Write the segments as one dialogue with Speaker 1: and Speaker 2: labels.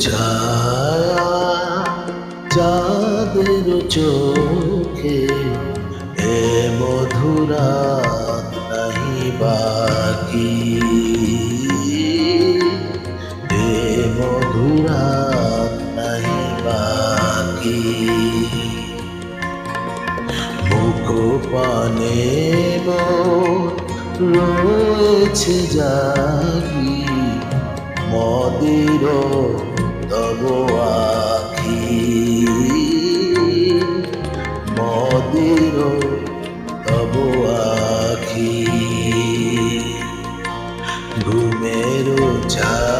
Speaker 1: ছায়া চাঁদের চোখে এ মধুরা নাহি বাকি। এ মধুরা নাহি বাকি। মুখ পানে রয়েছে জাগি, মদিরো তব আখি। মদির তব আখি। ঘুমের ছায়া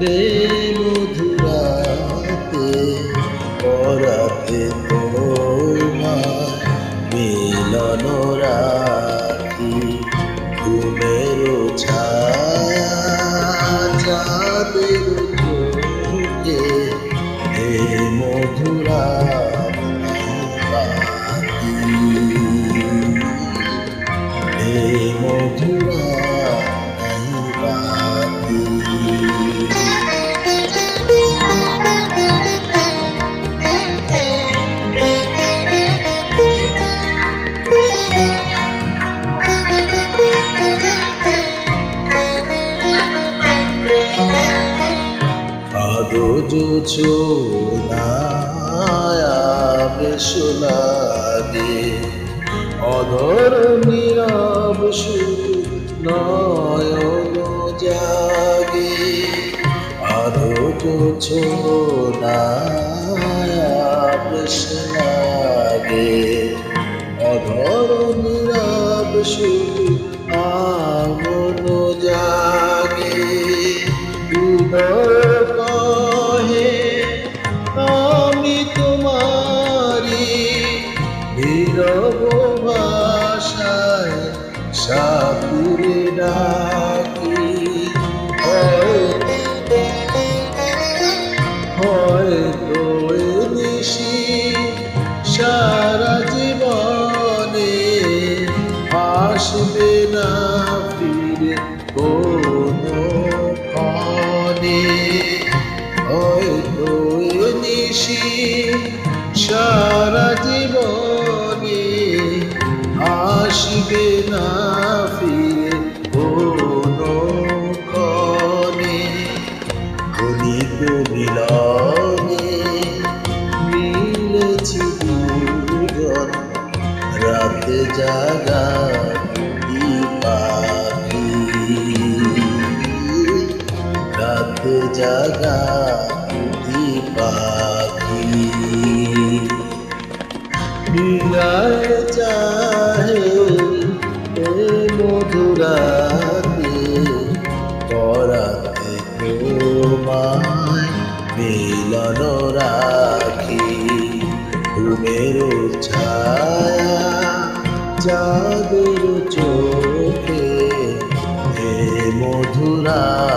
Speaker 1: বেমধুরাতে পরাতে। জুছো বেশ লাগে। অধর নীরব নয়ন জাগে। আদো জুছো বেশ লাগে। অধর নীরব শুধু ডাকি হয়তো নিশি সারা জীবনে আসবে না ফিরে কোনো ক্ষণে। হয়তো নিশি সারা রাতে জাগা পাখি। যাদের চোখে হে মধুরাত